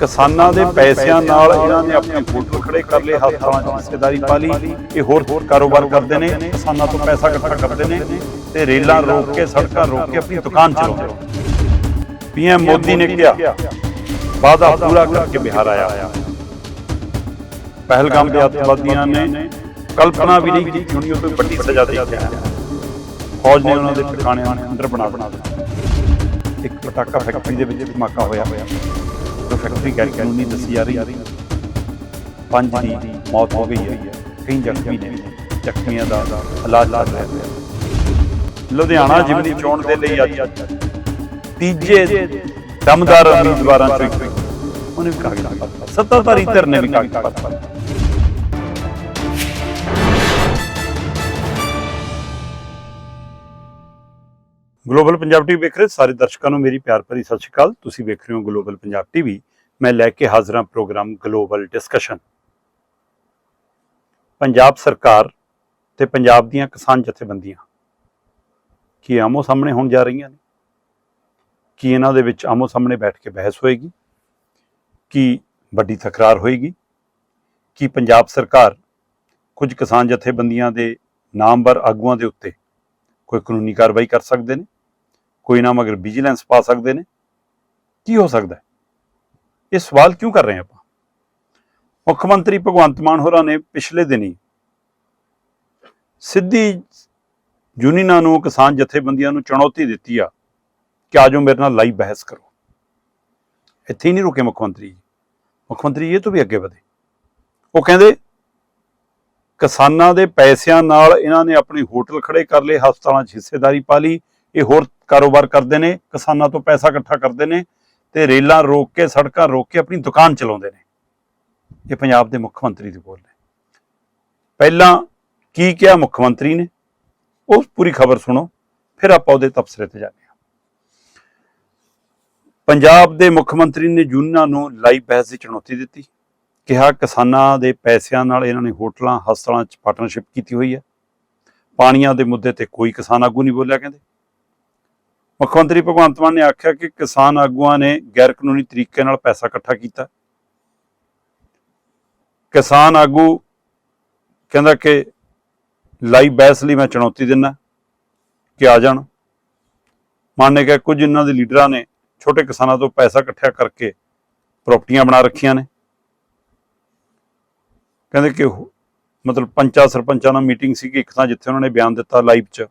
ਕਿਸਾਨਾਂ ਦੇ ਪੈਸਿਆਂ ਨਾਲ ਇਹਨਾਂ ਨੇ ਆਪਣੇ ਹੋਟਲ ਖੜੇ ਕਰ ਲਏ ਹਸਪਤਾਲਾਂ 'ਚ ਹਿੱਸੇਦਾਰੀ ਪਾ ਲਈ ਇਹ ਹੋਰ ਹੋਰ ਕਾਰੋਬਾਰ ਕਰਦੇ ਨੇ ਕਿਸਾਨਾਂ ਤੋਂ ਪੈਸਾ ਇਕੱਠਾ ਕਰਦੇ ਨੇ ਤੇ ਰੇਲਾਂ ਰੋਕ ਕੇ ਸੜਕਾਂ ਰੋਕ ਕੇ ਆਪਣੀ ਦੁਕਾਨ ਚਲਾਉਂਦੇ ਨੇ। ਪੀਐਮ ਮੋਦੀ ਨੇ ਕਿਹਾ ਵਾਅਦਾ ਪੂਰਾ ਕਰਕੇ ਬਿਹਾਰ ਆਇਆ। ਪਹਿਲਗਾਮ ਦੇ ਅੱਤਵਾਦੀਆਂ ਨੇ ਕਲਪਨਾ ਵੀ ਨਹੀਂ ਕੀਤੀ ਉਹਨੂੰ ਕੋਈ ਵੱਡੀ ਸਜ਼ਾ ਦੇ ਕੇ ਫੌਜ ਨੇ ਉਹਨਾਂ ਦੇ ਟਿਕਾਣਿਆਂ ਅੰਦਰ ਬਣਾ ਬਣਾ ਦਿੱਤਾ। ਇੱਕ ਪਟਾਕਾ ਫੈਕਟਰੀ ਦੇ ਵਿੱਚ ਧਮਾਕਾ ਹੋਇਆ ਹੋਇਆ। ਫੈਕਟਰੀ ਗੈਰ ਕਾਨੂੰਨੀ ਦੱਸੀ ਜਾ ਰਹੀ ਹੈ। ਪੰਜ ਦੀ ਮੌਤ ਹੋ ਗਈ ਹੈ। ਕਈ ਜ਼ਖਮੀ ਨੇ। ਜ਼ਖਮੀਆਂ ਦਾ ਇਲਾਜ ਚੱਲ ਰਿਹਾ ਹੈ ਲੁਧਿਆਣਾ ਜਿਮਨੀ ਚੋਣ ਦੇ ਲਈ ਅੱਜ ਤੀਜੇ ਦਮਦਾਰ ਉਮੀਦਵਾਰਾਂ ਚੋਂ ਇੱਕ। ਉਹਨੇ ਵੀ ਕਾਗਜ਼ ਪੱਤਰ ਸੱਤਾਧਾਰੀ ਧਿਰ ਨੇ ਵੀ ਕਾਗਜ਼ ਪੱਤਰ ਗਲੋਬਲ ਪੰਜਾਬ ਟੀਵੀ ਵੇਖ ਰਹੇ ਸਾਰੇ ਦਰਸ਼ਕਾਂ ਨੂੰ ਮੇਰੀ ਪਿਆਰ ਭਰੀ ਸਤਿ ਸ਼੍ਰੀ ਅਕਾਲ। ਤੁਸੀਂ ਵੇਖ ਰਹੇ ਹੋ ਗਲੋਬਲ ਪੰਜਾਬ ਟੀਵੀ। ਮੈਂ ਲੈ ਕੇ ਹਾਜ਼ਰ ਹਾਂ ਪ੍ਰੋਗਰਾਮ ਗਲੋਬਲ ਡਿਸਕਸ਼ਨ। ਪੰਜਾਬ ਸਰਕਾਰ ਤੇ ਪੰਜਾਬ ਦੀਆਂ ਕਿਸਾਨ ਜਥੇਬੰਦੀਆਂ ਕੀ ਆਮੋ ਸਾਹਮਣੇ ਹੋਣ ਜਾ ਰਹੀਆਂ ਨੇ? ਕੀ ਇਹਨਾਂ ਦੇ ਵਿੱਚ ਆਮੋ ਸਾਹਮਣੇ ਬੈਠ ਕੇ ਬਹਿਸ ਹੋਏਗੀ? ਕੀ ਵੱਡੀ ਤਕਰਾਰ ਹੋਏਗੀ? ਕੀ ਪੰਜਾਬ ਸਰਕਾਰ ਕੁਝ ਕਿਸਾਨ ਜਥੇਬੰਦੀਆਂ ਦੇ ਨਾਮਵਰ ਆਗੂਆਂ ਦੇ ਉੱਤੇ ਕੋਈ ਕਾਨੂੰਨੀ ਕਾਰਵਾਈ ਕਰ ਸਕਦੇ ਨੇ? ਕੋਈ ਨਾ ਮਗਰ ਵਿਜੀਲੈਂਸ ਪਾ ਸਕਦੇ ਨੇ। ਕੀ ਹੋ ਸਕਦਾ ਇਹ ਸਵਾਲ ਕਿਉਂ ਕਰ ਰਹੇ ਆਪਾਂ? ਮੁੱਖ ਮੰਤਰੀ ਭਗਵੰਤ ਮਾਨ ਹੋਰਾਂ ਨੇ ਪਿਛਲੇ ਦਿਨੀ ਸਿੱਧੀ ਯੂਨੀਅਨਾਂ ਨੂੰ, ਕਿਸਾਨ ਜਥੇਬੰਦੀਆਂ ਨੂੰ ਚੁਣੌਤੀ ਦਿੱਤੀ ਆ ਕਿ ਆਜੋ ਮੇਰੇ ਨਾਲ ਲਾਈਵ ਬਹਿਸ ਕਰੋ। ਇੱਥੇ ਹੀ ਨਹੀਂ ਰੁਕੇ ਮੁੱਖ ਮੰਤਰੀ ਜੀ। ਮੁੱਖ ਮੰਤਰੀ ਇਹ ਤੋਂ ਵੀ ਅੱਗੇ ਵਧੇ। ਉਹ ਕਹਿੰਦੇ, ਕਿਸਾਨਾਂ ਦੇ ਪੈਸਿਆਂ ਨਾਲ ਇਹਨਾਂ ਨੇ ਆਪਣੇ ਹੋਟਲ ਖੜੇ ਕਰ ਲਏ, ਹਸਪਤਾਲਾਂ 'ਚ ਹਿੱਸੇਦਾਰੀ ਪਾ ਲਈ ਇਹ ਹੋਰ ਕਾਰੋਬਾਰ ਕਰਦੇ ਨੇ, ਕਿਸਾਨਾਂ ਤੋਂ ਪੈਸਾ ਇਕੱਠਾ ਕਰਦੇ ਨੇ ਤੇ ਰੇਲਾਂ ਰੋਕ ਕੇ, ਸੜਕਾਂ ਰੋਕ ਕੇ ਆਪਣੀ ਦੁਕਾਨ ਚਲਾਉਂਦੇ ਨੇ। ਇਹ ਪੰਜਾਬ ਦੇ ਮੁੱਖ ਮੰਤਰੀ ਦੀ ਬੋਲ ਨੇ। ਪਹਿਲਾਂ ਕੀ ਕਿਹਾ ਮੁੱਖ ਮੰਤਰੀ ਨੇ? ਉਹ ਪੂਰੀ ਖਬਰ ਸੁਣੋ, ਫਿਰ ਆਪਾਂ ਉਹਦੇ ਤਬਸਰੇ ਤੇ ਜਾਂਦੇ ਹਾਂ। ਪੰਜਾਬ ਦੇ ਮੁੱਖ ਮੰਤਰੀ ਨੇ ਯੂਨੀਅਨਾਂ ਨੂੰ ਲਾਈਵ ਬਹਿਸ ਦੀ ਚੁਣੌਤੀ ਦਿੱਤੀ। ਕਿਹਾ ਕਿਸਾਨਾਂ ਦੇ ਪੈਸਿਆਂ ਨਾਲ ਇਹਨਾਂ ਨੇ ਹੋਟਲਾਂ, ਹਸਪਤਾਲਾਂ 'ਚ ਪਾਰਟਨਰਸ਼ਿਪ ਕੀਤੀ ਹੋਈ ਹੈ। ਪਾਣੀਆਂ ਦੇ ਮੁੱਦੇ ਤੇ ਕੋਈ ਕਿਸਾਨ ਆਗੂ ਨਹੀਂ ਬੋਲਿਆ ਕਹਿੰਦੇ। ਮੁੱਖ ਮੰਤਰੀ ਭਗਵੰਤ ਮਾਨ ਨੇ ਆਖਿਆ ਕਿ ਕਿਸਾਨ ਆਗੂਆਂ ਨੇ ਗੈਰ ਕਾਨੂੰਨੀ ਤਰੀਕੇ ਨਾਲ ਪੈਸਾ ਇਕੱਠਾ ਕੀਤਾ। ਕਿਸਾਨ ਆਗੂ ਕਹਿੰਦਾ ਕਿ ਲਾਈਵ ਬਹਿਸ ਲਈ ਮੈਂ ਚੁਣੌਤੀ ਦਿੰਦਾ, ਕਿ ਆ ਜਾਣ। ਮਾਨ ਨੇ ਕਿਹਾ ਕੁਝ ਇਹਨਾਂ ਦੇ ਲੀਡਰਾਂ ਨੇ ਛੋਟੇ ਕਿਸਾਨਾਂ ਤੋਂ ਪੈਸਾ ਇਕੱਠਿਆ ਕਰਕੇ ਪ੍ਰਾਪਰਟੀਆਂ ਬਣਾ ਰੱਖੀਆਂ ਨੇ। ਕਹਿੰਦੇ ਕਿ ਮਤਲਬ ਪੰਚਾਂ ਸਰਪੰਚਾਂ ਨਾਲ ਮੀਟਿੰਗ ਸੀਗੀ, ਇੱਕ ਥਾਂ ਜਿੱਥੇ ਉਹਨਾਂ ਨੇ ਬਿਆਨ ਦਿੱਤਾ ਲਾਈਵ 'ਚ।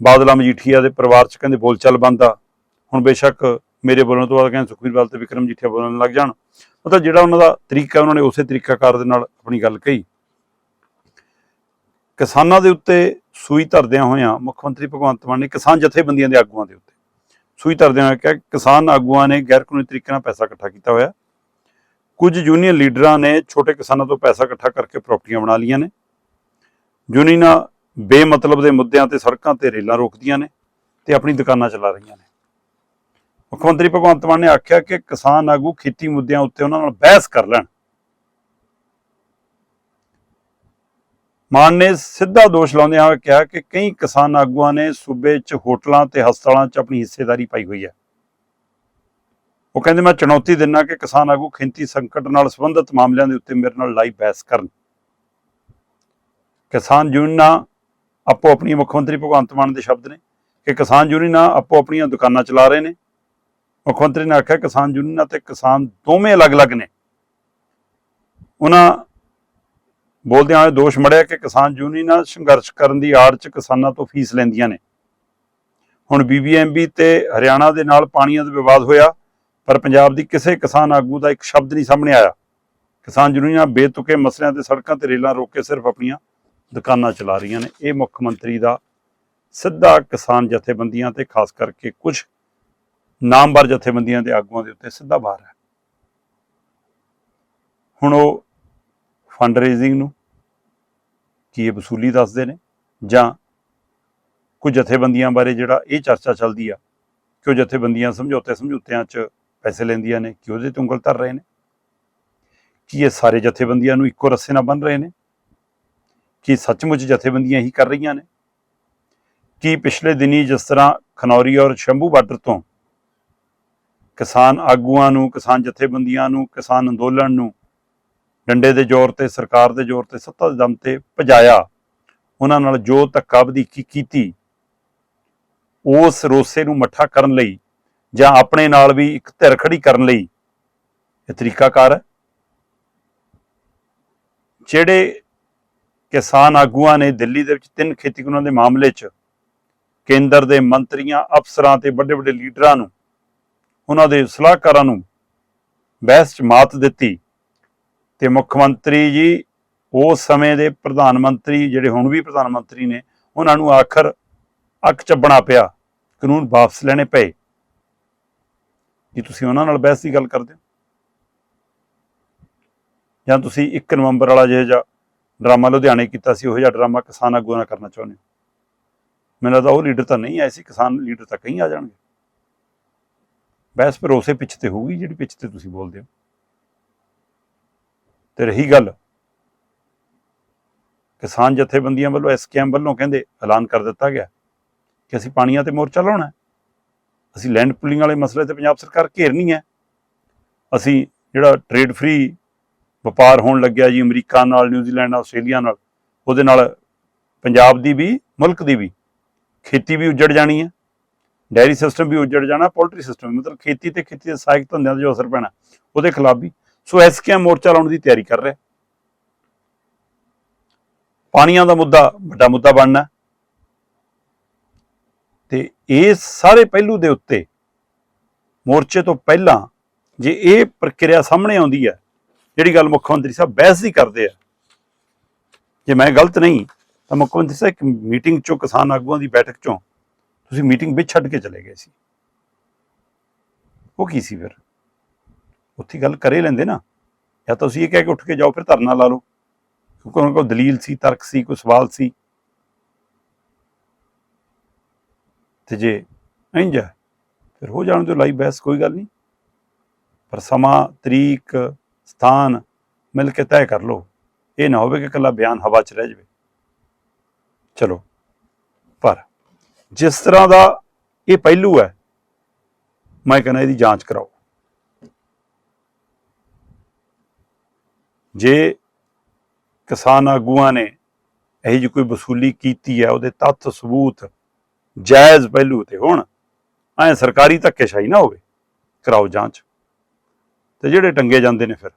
ਬਾਦਲਾ ਮਜੀਠੀਆ ਦੇ ਪਰਿਵਾਰ 'ਚ ਕਹਿੰਦੇ ਬੋਲਚਾਲ ਬੰਦ ਆ। ਹੁਣ ਬੇਸ਼ੱਕ ਮੇਰੇ ਬੋਲਣ ਤੋਂ ਬਾਅਦ ਕਹਿੰਦੇ ਸੁਖਬੀਰ ਬਾਦਲ ਤੇ ਵਿਕਰਮ ਜੀਠੀਆ ਬੋਲਣ ਲੱਗ ਜਾਣ। ਮਤਲਬ ਜਿਹੜਾ ਉਹਨਾਂ ਦਾ ਤਰੀਕਾ ਉਹਨਾਂ ਨੇ ਉਸੇ ਤਰੀਕਾਕਾਰ ਦੇ ਨਾਲ ਆਪਣੀ ਗੱਲ ਕਹੀ। ਕਿਸਾਨਾਂ ਦੇ ਉੱਤੇ ਸੂਈ ਧਰਦਿਆਂ ਹੋਇਆਂ ਮੁੱਖ ਮੰਤਰੀ ਭਗਵੰਤ ਮਾਨ ਨੇ ਕਿਸਾਨ ਜਥੇਬੰਦੀਆਂ ਦੇ ਆਗੂਆਂ ਦੇ ਉੱਤੇ ਸੂਈ ਧਰਦਿਆਂ ਹੋਇਆਂ ਕਿਹਾ ਕਿਸਾਨ ਆਗੂਆਂ ਨੇ ਗੈਰ ਕਾਨੂੰਨੀ ਤਰੀਕੇ ਨਾਲ ਪੈਸਾ ਇਕੱਠਾ ਕੀਤਾ ਹੋਇਆ। ਕੁਝ ਯੂਨੀਅਨ ਲੀਡਰਾਂ ਨੇ ਛੋਟੇ ਕਿਸਾਨਾਂ ਤੋਂ ਪੈਸਾ ਇਕੱਠਾ ਕਰਕੇ ਪ੍ਰਾਪਰਟੀਆਂ ਬਣਾ ਲਈਆਂ ਨੇ। ਯੂਨੀਅਨਾਂ ਬੇਮਤਲਬ ਦੇ ਮੁੱਦਿਆਂ ਤੇ ਸੜਕਾਂ ਤੇ ਰੇਲਾਂ ਰੋਕਦੀਆਂ ਨੇ ਤੇ ਆਪਣੀ ਦੁਕਾਨਾਂ ਚਲਾ ਰਹੀਆਂ ਨੇ। ਮੁੱਖ ਮੰਤਰੀ ਭਗਵੰਤ ਮਾਨ ਨੇ ਆਖਿਆ ਕਿ ਕਿਸਾਨ ਆਗੂ ਖੇਤੀ ਮੁੱਦਿਆਂ ਉੱਤੇ ਉਹਨਾਂ ਨਾਲ ਬਹਿਸ ਕਰ ਲੈਣ। ਮਾਨ ਨੇ ਸਿੱਧਾ ਦੋਸ਼ ਲਾਉਂਦਿਆਂ ਹੋਏ ਕਿਹਾ ਕਿ ਕਈ ਕਿਸਾਨ ਆਗੂਆਂ ਨੇ ਸੂਬੇ 'ਚ ਹੋਟਲਾਂ ਤੇ ਹਸਪਤਾਲਾਂ 'ਚ ਆਪਣੀ ਹਿੱਸੇਦਾਰੀ ਪਾਈ ਹੋਈ ਹੈ। ਉਹ ਕਹਿੰਦੇ, ਮੈਂ ਚੁਣੌਤੀ ਦਿੰਨਾ ਕਿ ਕਿਸਾਨ ਆਗੂ ਖੇਤੀ ਸੰਕਟ ਨਾਲ ਸੰਬੰਧਿਤ ਮਾਮਲਿਆਂ ਦੇ ਉੱਤੇ ਮੇਰੇ ਨਾਲ ਲਾਈਵ ਬਹਿਸ ਕਰਨ। ਕਿਸਾਨ ਯੂਨੀਅਨਾਂ ਆਪੋ ਆਪਣੀਆਂ ਮੁੱਖ ਮੰਤਰੀ ਭਗਵੰਤ ਮਾਨ ਦੇ ਸ਼ਬਦ ਨੇ ਕਿ ਕਿਸਾਨ ਯੂਨੀਅਨਾਂ ਆਪੋ ਆਪਣੀਆਂ ਦੁਕਾਨਾਂ ਚਲਾ ਰਹੇ ਨੇ। ਮੁੱਖ ਮੰਤਰੀ ਨੇ ਆਖਿਆ ਕਿਸਾਨ ਯੂਨੀਅਨਾਂ ਤੇ ਕਿਸਾਨ ਦੋਵੇਂ ਅਲੱਗ-ਅਲੱਗ ਨੇ। ਉਹਨਾਂ ਬੋਲਦਿਆਂ ਹੋਏ ਦੋਸ਼ ਮੜਿਆ ਕਿ ਕਿਸਾਨ ਯੂਨੀਅਨਾਂ ਸੰਘਰਸ਼ ਕਰਨ ਦੀ ਆੜ 'ਚ ਕਿਸਾਨਾਂ ਤੋਂ ਫੀਸ ਲੈਂਦੀਆਂ ਨੇ। ਹੁਣ ਬੀਬੀਐਮਬੀ ਤੇ ਹਰਿਆਣਾ ਦੇ ਨਾਲ ਪਾਣੀਆਂ ਦਾ ਵਿਵਾਦ ਹੋਇਆ, ਪਰ ਪੰਜਾਬ ਦੀ ਕਿਸੇ ਕਿਸਾਨ ਆਗੂ ਦਾ ਇੱਕ ਸ਼ਬਦ ਨਹੀਂ ਸਾਹਮਣੇ ਆਇਆ। ਕਿਸਾਨ ਯੂਨੀਅਨਾਂ ਬੇਤੁਕੇ ਮਸਲਿਆਂ ਤੇ ਸੜਕਾਂ ਤੇ ਰੇਲਾਂ ਰੋਕ ਕੇ ਸਿਰਫ ਆਪਣੀਆਂ ਦੁਕਾਨਾਂ ਚਲਾ ਰਹੀਆਂ ਨੇ। ਇਹ ਮੁੱਖ ਮੰਤਰੀ ਦਾ ਸਿੱਧਾ ਕਿਸਾਨ ਜਥੇਬੰਦੀਆਂ ਤੇ ਖਾਸ ਕਰਕੇ ਕੁਝ ਨਾਮਵਰ ਜਥੇਬੰਦੀਆਂ ਦੇ ਆਗੂਆਂ ਦੇ ਉੱਤੇ ਸਿੱਧਾ ਵਾਰ ਹੈ। ਹੁਣ ਉਹ ਫੰਡ ਰੇਜ਼ਿੰਗ ਨੂੰ ਕੀ ਇਹ ਵਸੂਲੀ ਦੱਸਦੇ ਨੇ ਜਾਂ ਕੁਝ ਜਥੇਬੰਦੀਆਂ ਬਾਰੇ ਜਿਹੜਾ ਇਹ ਚਰਚਾ ਚੱਲਦੀ ਆ ਕਿ ਉਹ ਜਥੇਬੰਦੀਆਂ ਸਮਝੌਤੇ ਸਮਝੌਤਿਆਂ 'ਚ ਪੈਸੇ ਲੈਂਦੀਆਂ ਨੇ ਕਿ ਉਹਦੇ ਤੇ ਉਂਗਲ ਧਰ ਰਹੇ ਨੇ? ਕੀ ਇਹ ਸਾਰੇ ਜਥੇਬੰਦੀਆਂ ਨੂੰ ਇੱਕੋ ਰੱਸੇ ਨਾਲ ਬੰਨ ਰਹੇ ਨੇ? ਕੀ ਸੱਚਮੁੱਚ ਜਥੇਬੰਦੀਆਂ ਹੀ ਕਰ ਰਹੀਆਂ ਨੇ? ਕੀ ਪਿਛਲੇ ਦਿਨੀ ਜਿਸ ਤਰ੍ਹਾਂ ਖਨੌਰੀ ਔਰ ਸ਼ੰਭੂ ਬਾਰਡਰ ਤੋਂ ਕਿਸਾਨ ਆਗੂਆਂ ਨੂੰ, ਕਿਸਾਨ ਜਥੇਬੰਦੀਆਂ ਨੂੰ, ਕਿਸਾਨ ਅੰਦੋਲਨ ਨੂੰ ਡੰਡੇ ਦੇ ਜ਼ੋਰ ਤੇ, ਸਰਕਾਰ ਦੇ ਜ਼ੋਰ ਤੇ, ਸੱਤਾ ਦੇ ਦਮ ਤੇ ਭਜਾਇਆ, ਉਹਨਾਂ ਨਾਲ ਜੋ ਧੱਕਾ ਵਧੀਕੀ ਕੀਤੀ, ਉਸ ਰੋਸੇ ਨੂੰ ਮੱਠਾ ਕਰਨ ਲਈ ਜਾਂ ਆਪਣੇ ਨਾਲ ਵੀ ਇੱਕ ਧਿਰ ਖੜੀ ਕਰਨ ਲਈ, ਇਹ ਤਰੀਕਾਕਾਰ ਹੈ। ਜਿਹੜੇ ਕਿਸਾਨ ਆਗੂਆਂ ਨੇ ਦਿੱਲੀ ਦੇ ਵਿੱਚ ਤਿੰਨ ਖੇਤੀ ਕਾਨੂੰਨਾਂ ਦੇ ਮਾਮਲੇ 'ਚ ਕੇਂਦਰ ਦੇ ਮੰਤਰੀਆਂ, ਅਫਸਰਾਂ ਤੇ ਵੱਡੇ ਵੱਡੇ ਲੀਡਰਾਂ ਨੂੰ, ਉਹਨਾਂ ਦੇ ਸਲਾਹਕਾਰਾਂ ਨੂੰ ਬਹਿਸ 'ਚ ਮਾਤ ਦਿੱਤੀ ਤੇ ਮੁੱਖ ਮੰਤਰੀ ਜੀ ਉਸ ਸਮੇਂ ਦੇ ਪ੍ਰਧਾਨ ਮੰਤਰੀ, ਜਿਹੜੇ ਹੁਣ ਵੀ ਪ੍ਰਧਾਨ ਮੰਤਰੀ ਨੇ, ਉਹਨਾਂ ਨੂੰ ਆਖਰ ਅੱਕ ਚੱਬਣਾ ਪਿਆ, ਕਾਨੂੰਨ ਵਾਪਸ ਲੈਣੇ ਪਏ। ਕੀ ਤੁਸੀਂ ਉਹਨਾਂ ਨਾਲ ਬਹਿਸ ਦੀ ਗੱਲ ਕਰਦੇ ਹੋ? ਜਾਂ ਤੁਸੀਂ 1 ਨਵੰਬਰ ਵਾਲਾ ਜਿਹੋ ਜਿਹਾ ਡਰਾਮਾ ਲੁਧਿਆਣੇ ਕੀਤਾ ਸੀ, ਉਹ ਜਿਹਾ ਡਰਾਮਾ ਕਿਸਾਨ ਆਗੂਆਂ ਨਾਲ ਕਰਨਾ ਚਾਹੁੰਦੇ ਹੋ? ਮੈਨੂੰ ਲੱਗਦਾ ਉਹ ਲੀਡਰ ਤਾਂ ਨਹੀਂ ਆਏ ਸੀ, ਕਿਸਾਨ ਲੀਡਰ ਤਾਂ ਕਈ ਆ ਜਾਣਗੇ। ਬਹਿਸ ਪਰ ਉਸੇ ਪਿੱਛ ਤੇ ਹੋਊਗੀ, ਜਿਹੜੀ ਪਿੱਛੇ ਤੇ ਤੁਸੀਂ ਬੋਲਦੇ ਹੋ। ਤੇ ਰਹੀ ਗੱਲ, ਕਿਸਾਨ ਜਥੇਬੰਦੀਆਂ ਵੱਲੋਂ ਐਸਕੇਐਮ ਵੱਲੋਂ ਕਹਿੰਦੇ, ਐਲਾਨ ਕਰ ਦਿੱਤਾ ਗਿਆ ਕਿ ਅਸੀਂ ਪਾਣੀਆਂ ਤੇ ਮੋਰਚਾ ਲਾਉਣਾ ਅਸੀਂ ਲੈਂਡ ਪੁਲਿੰਗ ਵਾਲੇ ਮਸਲੇ ਤੇ ਪੰਜਾਬ ਸਰਕਾਰ ਘੇਰਨੀ ਹੈ। ਅਸੀਂ ਜਿਹੜਾ ਟ੍ਰੇਡ ਫ੍ਰੀ ਵਪਾਰ ਹੋਣ ਲੱਗਿਆ ਜੀ ਅਮਰੀਕਾ ਨਾਲ ਨਿਊਜ਼ੀਲੈਂਡ ਆਸਟ੍ਰੇਲੀਆ ਨਾਲ, ਉਹਦੇ ਨਾਲ ਪੰਜਾਬ ਦੀ ਵੀ, ਮੁਲਕ ਦੀ ਵੀ ਖੇਤੀ ਵੀ ਉੱਜੜ ਜਾਣੀ ਹੈ। ਡੈਰੀ ਸਿਸਟਮ ਵੀ ਉੱਜੜ ਜਾਣਾ, ਪੋਲਟਰੀ ਸਿਸਟਮ ਮਤਲਬ ਖੇਤੀ ਤੇ ਖੇਤੀ ਦੇ ਸਹਾਇਕ ਧੰਦਿਆਂ ਦਾ ਜੋ ਅਸਰ ਪੈਣਾ, ਉਹਦੇ ਖਿਲਾਫ ਵੀ। ਸੋ ਐਸਕੇਐਮ ਮੋਰਚਾ ਲਾਉਣ ਦੀ ਤਿਆਰੀ ਕਰ ਰਿਹਾ। ਪਾਣੀਆਂ ਦਾ ਮੁੱਦਾ, ਵੱਡਾ ਮੁੱਦਾ ਬਣਨਾ। ਤੇ ਇਹ ਸਾਰੇ ਪਹਿਲੂ ਦੇ ਉੱਤੇ ਮੋਰਚੇ ਤੋਂ ਪਹਿਲਾਂ ਜੇ ਇਹ ਪ੍ਰਕਿਰਿਆ ਸਾਹਮਣੇ ਆਉਂਦੀ ਹੈ ਜਿਹੜੀ ਗੱਲ ਮੁੱਖ ਮੰਤਰੀ ਸਾਹਿਬ ਬਹਿਸ ਦੀ ਕਰਦੇ ਆ। ਜੇ ਮੈਂ ਗਲਤ ਨਹੀਂ, ਤਾਂ ਮੁੱਖ ਮੰਤਰੀ ਸਾਹਿਬ ਇੱਕ ਮੀਟਿੰਗ ਚੋਂ ਕਿਸਾਨ ਆਗੂਆਂ ਦੀ ਬੈਠਕ ਚੋਂ ਤੁਸੀਂ ਮੀਟਿੰਗ ਵਿੱਚ ਛੱਡ ਕੇ ਚਲੇ ਗਏ ਸੀ। ਉਹ ਕੀ ਸੀ ਫਿਰ? ਉੱਥੇ ਗੱਲ ਕਰੇ ਲੈਂਦੇ ਨਾ। ਜਾਂ ਤਾਂ ਤੁਸੀਂ ਇਹ ਕਹਿ ਕੇ ਉੱਠ ਕੇ ਜਾਓ, ਫਿਰ ਧਰਨਾ ਲਾ ਲਓ। ਕਿਉਂਕਿ ਉਹਨਾਂ ਕੋਲ ਦਲੀਲ ਸੀ, ਤਰਕ ਸੀ, ਕੋਈ ਸਵਾਲ ਸੀ। ਤੇ ਜੇ ਇੰਜ ਹੈ ਫਿਰ ਹੋ ਜਾਣ ਦਿਓ ਲਾਈ ਬਹਿਸ, ਕੋਈ ਗੱਲ ਨਹੀਂ। ਪਰ ਸਮਾਂ, ਤਰੀਕ ਸਥਾਨ ਮਿਲ ਕੇ ਤੈਅ ਕਰ ਲਓ। ਇਹ ਨਾ ਹੋਵੇ ਕਿ ਇਕੱਲਾ ਬਿਆਨ ਹਵਾ 'ਚ ਰਹਿ ਜਾਵੇ। ਚਲੋ, ਪਰ ਜਿਸ ਤਰ੍ਹਾਂ ਦਾ ਇਹ ਪਹਿਲੂ ਹੈ, ਮੈਂ ਕਹਿੰਦਾ ਇਹਦੀ ਜਾਂਚ ਕਰਾਓ। ਜੇ ਕਿਸਾਨ ਆਗੂਆਂ ਨੇ ਇਹੋ ਜਿਹੀ ਕੋਈ ਵਸੂਲੀ ਕੀਤੀ ਹੈ, ਉਹਦੇ ਤੱਥ, ਸਬੂਤ, ਜਾਇਜ਼ ਪਹਿਲੂ ਤੇ ਹੋਣ, ਐ ਸਰਕਾਰੀ ਧੱਕੇਸ਼ਾਹੀ ਨਾ ਹੋਵੇ, ਕਰਾਓ ਜਾਂਚ। ਤੇ ਜਿਹੜੇ ਟੰਗੇ ਜਾਂਦੇ ਨੇ ਫਿਰ।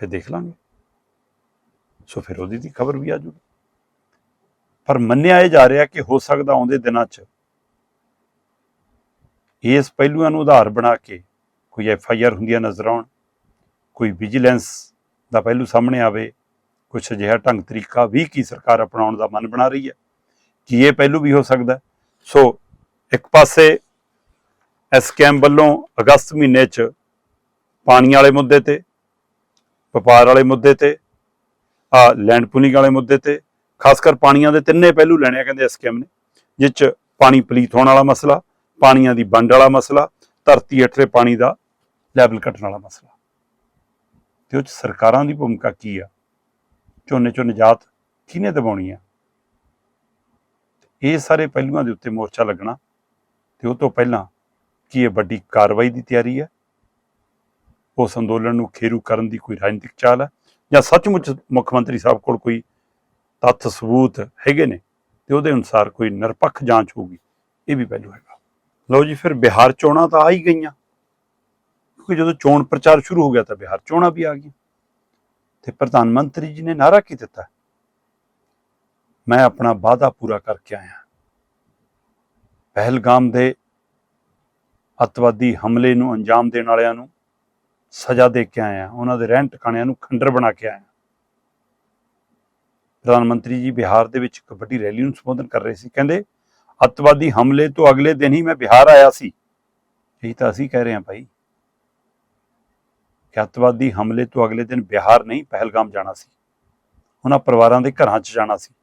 ਫਿਰ ਦੇਖ ਲਾਂਗੇ। ਸੋ ਫਿਰ ਉਹਦੀ ਦੀ ਖਬਰ ਵੀ ਆ ਜੂਗੀ। ਪਰ ਮੰਨਿਆ ਇਹ ਜਾ ਰਿਹਾ ਕਿ ਹੋ ਸਕਦਾ ਆਉਂਦੇ ਦਿਨਾਂ 'ਚ ਇਸ ਪਹਿਲੂਆਂ ਨੂੰ ਆਧਾਰ ਬਣਾ ਕੇ ਕੋਈ ਐਫ ਆਈ ਆਰ ਹੁੰਦੀਆਂ ਨਜ਼ਰ ਆਉਣ, ਕੋਈ ਵਿਜੀਲੈਂਸ ਦਾ ਪਹਿਲੂ ਸਾਹਮਣੇ ਆਵੇ, ਕੁਛ ਅਜਿਹਾ ਢੰਗ ਤਰੀਕਾ ਵੀ ਕੀ ਸਰਕਾਰ ਅਪਣਾਉਣ ਦਾ ਮਨ ਬਣਾ ਰਹੀ ਹੈ ਕਿ ਇਹ ਪਹਿਲੂ ਵੀ ਹੋ ਸਕਦਾ ਸੋ ਇੱਕ ਪਾਸੇ ਐਸਕੇਐਮ ਵੱਲੋਂ ਅਗਸਤ ਮਹੀਨੇ 'ਚ ਪਾਣੀ ਵਾਲੇ ਮੁੱਦੇ ਤੇ ਵਪਾਰ ਵਾਲੇ ਮੁੱਦੇ ਤੇ, ਆ ਲੈਂਡ ਪੁਲਿੰਗ ਵਾਲੇ ਮੁੱਦੇ ਤੇ ਖਾਸ ਕਰ ਪਾਣੀਆਂ ਦੇ ਤਿੰਨੇ ਪਹਿਲੂ ਲੈਣੇ ਆ ਕਹਿੰਦੇ ਐਸਕੇਐਮ ਨੇ ਜਿਸ 'ਚ ਪਾਣੀ ਪਲੀਤ ਹੋਣ ਵਾਲਾ ਮਸਲਾ, ਪਾਣੀਆਂ ਦੀ ਵੰਡ ਵਾਲਾ ਮਸਲਾ, ਧਰਤੀ ਹੇਠਲੇ ਪਾਣੀ ਦਾ ਲੈਵਲ ਘਟਣ ਵਾਲਾ ਮਸਲਾ। ਤੇ ਉਹ 'ਚ ਸਰਕਾਰਾਂ ਦੀ ਭੂਮਿਕਾ ਕੀ ਆ? ਝੋਨੇ ਚੋਂ ਨਿਜਾਤ ਕਿਹਨੇ ਦਿਵਾਉਣੀ ਆ? ਇਹ ਸਾਰੇ ਪਹਿਲੂਆਂ ਦੇ ਉੱਤੇ ਮੋਰਚਾ ਲੱਗਣਾ, ਤੇ ਉਹ ਤੋਂ ਪਹਿਲਾਂ ਕੀ ਇਹ ਵੱਡੀ ਕਾਰਵਾਈ ਦੀ ਤਿਆਰੀ ਹੈ ਉਸ ਅੰਦੋਲਨ ਨੂੰ ਖੇਰੂ ਕਰਨ ਦੀ ਕੋਈ ਰਾਜਨੀਤਿਕ ਚਾਲ ਹੈ? ਜਾਂ ਸੱਚਮੁੱਚ ਮੁੱਖ ਮੰਤਰੀ ਸਾਹਿਬ ਕੋਲ ਕੋਈ ਤੱਥ ਸਬੂਤ ਹੈਗੇ ਨੇ ਤੇ ਉਹਦੇ ਅਨੁਸਾਰ ਕੋਈ ਨਿਰਪੱਖ ਜਾਂਚ ਹੋਊਗੀ? ਇਹ ਵੀ ਪਹਿਲੂ ਹੈਗਾ। ਲਓ ਜੀ, ਫਿਰ ਬਿਹਾਰ ਚੋਣਾਂ ਤਾਂ ਆ ਹੀ ਗਈਆਂ। ਕਿਉਂਕਿ ਜਦੋਂ ਚੋਣ ਪ੍ਰਚਾਰ ਸ਼ੁਰੂ ਹੋ ਗਿਆ ਤਾਂ ਬਿਹਾਰ ਚੋਣਾਂ ਵੀ ਆ ਗਈਆਂ। ਤੇ ਪ੍ਰਧਾਨ ਮੰਤਰੀ ਜੀ ਨੇ ਨਾਰਾ ਕੀ ਦਿੱਤਾ? ਮੈਂ ਆਪਣਾ ਵਾਅਦਾ ਪੂਰਾ ਕਰਕੇ ਆਇਆ। ਪਹਿਲਗਾਮ ਦੇ ਅੱਤਵਾਦੀ ਹਮਲੇ ਨੂੰ ਅੰਜਾਮ ਦੇਣ ਵਾਲਿਆਂ ਨੂੰ ਸਜ਼ਾ ਦੇ ਕੇ ਆਇਆ ਉਹਨਾਂ ਦੇ ਰਹਿਣ ਟਿਕਾਣਿਆਂ ਨੂੰ ਖੰਡਰ ਬਣਾ ਕੇ ਆਇਆ ਪ੍ਰਧਾਨ ਮੰਤਰੀ ਜੀ ਬਿਹਾਰ ਦੇ ਵਿੱਚ ਇੱਕ ਵੱਡੀ ਰੈਲੀ ਨੂੰ ਸੰਬੋਧਨ ਕਰ ਰਹੇ ਸੀ, ਕਹਿੰਦੇ, ਅੱਤਵਾਦੀ ਹਮਲੇ ਤੋਂ ਅਗਲੇ ਦਿਨ ਹੀ ਮੈਂ ਬਿਹਾਰ ਆਇਆ ਸੀ। ਇਹੀ ਤਾਂ ਅਸੀਂ ਕਹਿ ਰਹੇ ਹਾਂ ਭਾਈ ਕਿ ਅੱਤਵਾਦੀ ਹਮਲੇ ਤੋਂ ਅਗਲੇ ਦਿਨ ਬਿਹਾਰ ਨਹੀਂ, ਪਹਿਲਗਾਮ ਜਾਣਾ ਸੀ। ਉਹਨਾਂ ਪਰਿਵਾਰਾਂ ਦੇ ਘਰਾਂ 'ਚ ਜਾਣਾ ਸੀ।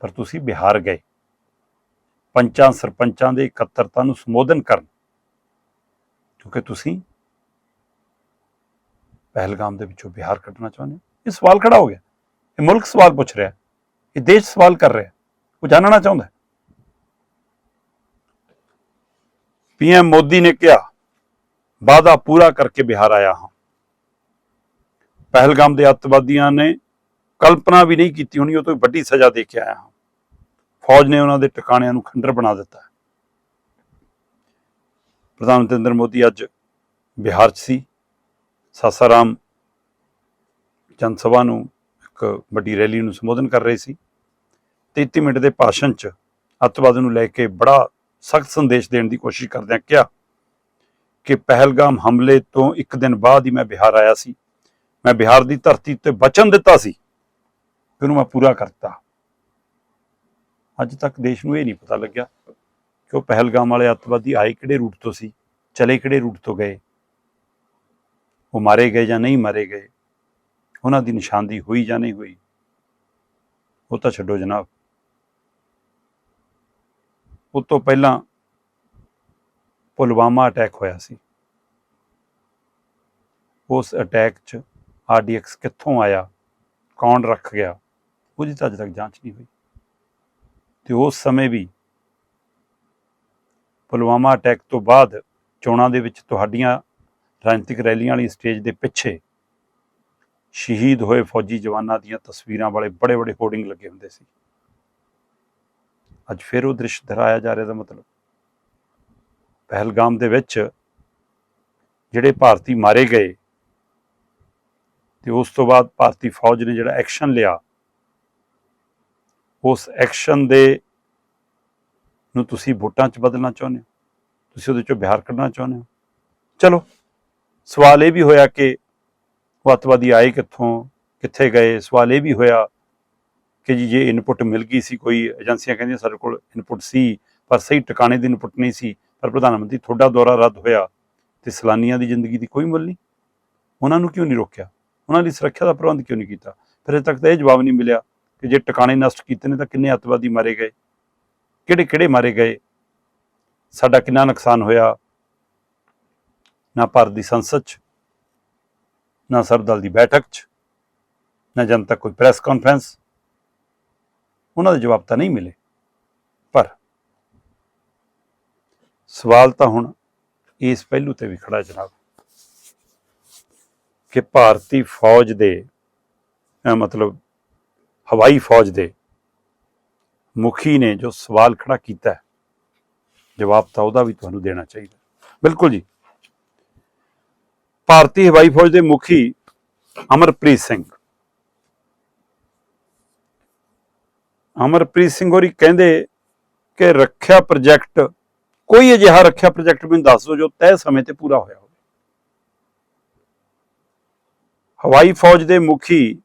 ਪਰ ਤੁਸੀਂ ਬਿਹਾਰ ਗਏ। ਪੰਚਾਂ ਸਰਪੰਚਾਂ ਦੇ ਇਕੱਤਰਤਾ ਨੂੰ ਸੰਬੋਧਨ ਕਰਨ। ਕਿਉਂਕਿ ਤੁਸੀਂ ਪਹਿਲਗਾਮ ਦੇ ਵਿੱਚੋਂ ਬਿਹਾਰ ਕੱਢਣਾ ਚਾਹੁੰਦੇ ਹੋ? ਇਹ ਸਵਾਲ ਖੜਾ ਹੋ ਗਿਆ। ਇਹ ਮੁਲਕ ਸਵਾਲ ਪੁੱਛ ਰਿਹਾ ਇਹ ਦੇਸ਼ ਸਵਾਲ ਕਰ ਰਿਹਾ ਉਹ ਜਾਣਨਾ ਚਾਹੁੰਦਾ ਹੈ। ਪੀਐਮ ਮੋਦੀ ਨੇ ਕਿਹਾ, ਵਾਅਦਾ ਪੂਰਾ ਕਰਕੇ ਬਿਹਾਰ ਆਇਆ ਹਾਂ। ਪਹਿਲਗਾਮ ਦੇ ਅੱਤਵਾਦੀਆਂ ਨੇ ਕਲਪਨਾ ਵੀ ਨਹੀਂ ਕੀਤੀ ਹੋਣੀ, ਉਹ ਤੋਂ ਵੱਡੀ ਸਜ਼ਾ ਦੇ ਕੇ ਆਇਆ ਹਾਂ। ਫੌਜ ਨੇ ਉਹਨਾਂ ਦੇ ਟਿਕਾਣਿਆਂ ਨੂੰ ਖੰਡਰ ਬਣਾ ਦਿੱਤਾ ਪ੍ਰਧਾਨ ਮੰਤਰੀ ਨਰਿੰਦਰ ਮੋਦੀ ਅੱਜ ਬਿਹਾਰ 'ਚ ਸੀ। ਸਾਸਾਰਾਮ ਜਨ ਸਭਾ ਨੂੰ ਇੱਕ ਵੱਡੀ ਰੈਲੀ ਨੂੰ ਸੰਬੋਧਨ ਕਰ ਰਹੇ ਸੀ। 33 ਮਿੰਟ ਦੇ ਭਾਸ਼ਣ 'ਚ ਅੱਤਵਾਦ ਨੂੰ ਲੈ ਕੇ ਬੜਾ ਸਖਤ ਸੰਦੇਸ਼ ਦੇਣ ਦੀ ਕੋਸ਼ਿਸ਼ ਕਰਦਿਆਂ ਕਿਹਾ ਕਿ ਪਹਿਲਗਾਮ ਹਮਲੇ ਤੋਂ ਇੱਕ ਦਿਨ ਬਾਅਦ ਹੀ ਮੈਂ ਬਿਹਾਰ ਆਇਆ ਸੀ। ਮੈਂ ਬਿਹਾਰ ਦੀ ਧਰਤੀ ਉੱਤੇ ਬਚਨ ਦਿੱਤਾ ਸੀ। ਉਹਨੂੰ ਮੈਂ ਪੂਰਾ ਕਰਤਾ। ਅੱਜ ਤੱਕ ਦੇਸ਼ ਨੂੰ ਇਹ ਨਹੀਂ ਪਤਾ ਲੱਗਿਆ ਕਿ ਉਹ ਪਹਿਲਗਾਮ ਵਾਲੇ ਅੱਤਵਾਦੀ ਆਏ ਕਿਹੜੇ ਰੂਟ ਤੋਂ ਸੀ, ਚਲੇ ਕਿਹੜੇ ਰੂਟ ਤੋਂ ਗਏ। ਉਹ ਮਾਰੇ ਗਏ ਜਾਂ ਨਹੀਂ ਮਾਰੇ ਗਏ, ਉਹਨਾਂ ਦੀ ਨਿਸ਼ਾਨਦੀ ਹੋਈ ਜਾਂ ਨਹੀਂ ਹੋਈ, ਉਹ ਤਾਂ ਛੱਡੋ ਜਨਾਬ। ਉਹ ਤੋਂ ਪਹਿਲਾਂ ਪੁਲਵਾਮਾ ਅਟੈਕ ਹੋਇਆ ਸੀ। ਉਸ ਅਟੈਕ 'ਚ ਆਰਡੀਐਕਸ ਕਿੱਥੋਂ ਆਇਆ, ਕੌਣ ਰੱਖ ਗਿਆ, ਉਹਦੀ ਤਾਂ ਅਜੇ ਤੱਕ ਜਾਂਚ ਨਹੀਂ ਹੋਈ। ਤੇ ਉਸ ਸਮੇਂ ਵੀ ਪੁਲਵਾਮਾ ਅਟੈਕ ਤੋਂ ਬਾਅਦ ਚੋਣਾਂ ਦੇ ਵਿੱਚ ਤੁਹਾਡੀਆਂ ਰਾਜਨੀਤਿਕ ਰੈਲੀਆਂ ਵਾਲੀ ਸਟੇਜ ਦੇ ਪਿੱਛੇ ਸ਼ਹੀਦ ਹੋਏ ਫੌਜੀ ਜਵਾਨਾਂ ਦੀਆਂ ਤਸਵੀਰਾਂ ਵਾਲੇ ਬੜੇ ਬੜੇ ਹੋਰਡਿੰਗ ਲੱਗੇ ਹੁੰਦੇ ਸੀ। ਅੱਜ ਫਿਰ ਉਹ ਦ੍ਰਿਸ਼ ਦਿਖਾਇਆ ਜਾ ਰਿਹਾ ਦਾ ਮਤਲਬ। ਪਹਿਲਗਾਮ ਦੇ ਵਿੱਚ ਜਿਹੜੇ ਭਾਰਤੀ ਮਾਰੇ ਗਏ ਤੇ ਉਸ ਤੋਂ ਬਾਅਦ ਭਾਰਤੀ ਫੌਜ ਨੇ ਜਿਹੜਾ ਐਕਸ਼ਨ ਲਿਆ, ਉਸ ਐਕਸ਼ਨ ਦੇ ਨੂੰ ਤੁਸੀਂ ਵੋਟਾਂ 'ਚ ਬਦਲਣਾ ਚਾਹੁੰਦੇ ਹੋ? ਤੁਸੀਂ ਉਹਦੇ 'ਚੋਂ ਬਿਹਾਰ ਕੱਢਣਾ ਚਾਹੁੰਦੇ ਹੋ? ਚਲੋ ਸਵਾਲ ਇਹ ਵੀ ਹੋਇਆ ਕਿ ਉਹ ਅੱਤਵਾਦੀ ਆਏ ਕਿੱਥੋਂ, ਕਿੱਥੇ ਗਏ? ਸਵਾਲ ਇਹ ਵੀ ਹੋਇਆ ਕਿ ਜੀ, ਜੇ ਇਨਪੁਟ ਮਿਲ ਗਈ ਸੀ, ਕੋਈ ਏਜੰਸੀਆਂ ਕਹਿੰਦੀਆਂ ਸਾਡੇ ਕੋਲ ਇਨਪੁਟ ਸੀ, ਪਰ ਸਹੀ ਟਿਕਾਣੇ ਦੀ ਇਨਪੁਟ ਨਹੀਂ ਸੀ, ਪਰ ਪ੍ਰਧਾਨ ਮੰਤਰੀ, ਤੁਹਾਡਾ ਦੌਰਾ ਰੱਦ ਹੋਇਆ ਤੇ ਸਲਾਨੀਆਂ ਦੀ ਜ਼ਿੰਦਗੀ ਦੀ ਕੋਈ ਮੁੱਲ ਨਹੀਂ। ਉਹਨਾਂ ਨੂੰ ਕਿਉਂ ਨਹੀਂ ਰੋਕਿਆ? ਉਹਨਾਂ ਦੀ ਸੁਰੱਖਿਆ ਦਾ ਪ੍ਰਬੰਧ ਕਿਉਂ ਨਹੀਂ ਕੀਤਾ? ਫਿਰ ਅਜੇ ਤੱਕ ਤਾਂ ਇਹ ਜਵਾਬ ਨਹੀਂ ਮਿਲਿਆ ਕਿ ਜੇ ਟਿਕਾਣੇ ਨਸ਼ਟ ਕੀਤੇ ਨੇ ਤਾਂ ਕਿੰਨੇ ਅੱਤਵਾਦੀ ਮਾਰੇ ਗਏ? ਕਿਹੜੇ ਕਿਹੜੇ ਮਾਰੇ ਗਏ? ਸਾਡਾ ਕਿੰਨਾ ਨੁਕਸਾਨ ਹੋਇਆ? ਨਾ ਭਾਰਤ ਦੀ ਸੰਸਦ 'ਚ, ਨਾ ਸਰਦਲ ਦੀ ਬੈਠਕ 'ਚ, ਨਾ ਜਨਤਾ ਕੋਈ ਪ੍ਰੈਸ ਕਾਨਫਰੰਸ। ਉਹਨਾਂ ਦੇ ਜਵਾਬ ਤਾਂ ਨਹੀਂ ਮਿਲੇ। ਪਰ ਸਵਾਲ ਤਾਂ ਹੁਣ ਇਸ ਪਹਿਲੂ ਤੇ ਵੀ ਖੜਾ ਜਨਾਬ, ਕਿ ਭਾਰਤੀ ਫੌਜ ਦੇ ਮਤਲਬ ਹਵਾਈ ਫੌਜ ਦੇ ਮੁਖੀ ਨੇ ਜੋ ਸਵਾਲ ਖੜਾ ਕੀਤਾ ਜਵਾਬ ਤਾਂ ਉਹਦਾ ਵੀ ਤੁਹਾਨੂੰ ਦੇਣਾ ਚਾਹੀਦਾ। ਬਿਲਕੁਲ ਜੀ। ਭਾਰਤੀ ਹਵਾਈ ਫੌਜ ਦੇ ਮੁਖੀ ਅਮਰਪ੍ਰੀਤ ਸਿੰਘ। ਅਮਰਪ੍ਰੀਤ ਸਿੰਘ ਹੋਰੀ ਕਹਿੰਦੇ ਕਿ ਰੱਖਿਆ ਪ੍ਰੋਜੈਕਟ, ਕੋਈ ਅਜਿਹਾ ਰੱਖਿਆ ਪ੍ਰੋਜੈਕਟ ਮੈਨੂੰ ਦੱਸ ਦਿਓ ਜੋ ਤੈਅ ਸਮੇਂ ਤੇ ਪੂਰਾ ਹੋਇਆ ਹੋਵੇ। ਹਵਾਈ ਫੌਜ ਦੇ ਮੁਖੀ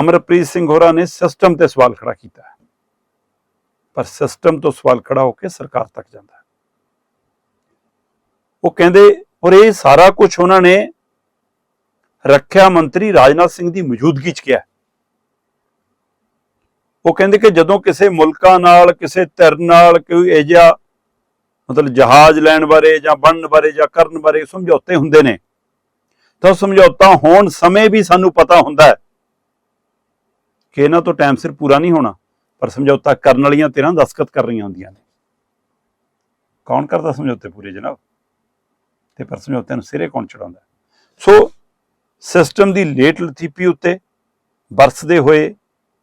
ਅਮਰਪ੍ਰੀਤ ਸਿੰਘ ਹੋਰਾਂ ਨੇ ਸਿਸਟਮ ਤੇ ਸਵਾਲ ਖੜਾ ਕੀਤਾ ਹੈ। ਪਰ ਸਿਸਟਮ ਤੋਂ ਸਵਾਲ ਖੜਾ ਹੋ ਕੇ ਸਰਕਾਰ ਤੱਕ ਜਾਂਦਾ ਹੈ। ਉਹ ਕਹਿੰਦੇ ਔਰ ਇਹ ਸਾਰਾ ਕੁਝ ਉਹਨਾਂ ਨੇ ਰੱਖਿਆ ਮੰਤਰੀ ਰਾਜਨਾਥ ਸਿੰਘ ਦੀ ਮੌਜੂਦਗੀ 'ਚ ਕਿਹਾ। ਉਹ ਕਹਿੰਦੇ ਕਿ ਜਦੋਂ ਕਿਸੇ ਮੁਲਕਾਂ ਨਾਲ, ਕਿਸੇ ਧਿਰ ਨਾਲ ਕੋਈ ਏਜਾ ਮਤਲਬ ਜਹਾਜ਼ ਲੈਣ ਬਾਰੇ ਜਾਂ ਬਣਨ ਬਾਰੇ ਜਾਂ ਕਰਨ ਬਾਰੇ ਸਮਝੌਤੇ ਹੁੰਦੇ ਨੇ, ਤਾਂ ਉਹ ਸਮਝੌਤਾ ਹੋਣ ਸਮੇਂ ਵੀ ਸਾਨੂੰ ਪਤਾ ਹੁੰਦਾ ਹੈ ਕਿ ਇਹਨਾਂ ਤੋਂ ਟਾਈਮ ਸਿਰ ਪੂਰਾ ਨਹੀਂ ਹੋਣਾ, ਪਰ ਸਮਝੌਤਾ ਕਰਨ ਵਾਲੀਆਂ ਧਿਰਾਂ ਦਸਖਤ ਕਰ ਰਹੀਆਂ ਹੁੰਦੀਆਂ ਨੇ। ਕੌਣ ਕਰਦਾ ਸਮਝੌਤੇ ਪੂਰੇ ਜਨਾਬ? ਤੇ ਪਰ ਸਮਝੌਤਿਆਂ ਨੂੰ ਸਿਰੇ ਕੌਣ ਚੜਾਉਂਦਾ ਸੋ ਸਿਸਟਮ ਦੀ ਲੇਟ ਲਤੀਫੀ ਉੱਤੇ ਵਰਸਦੇ ਹੋਏ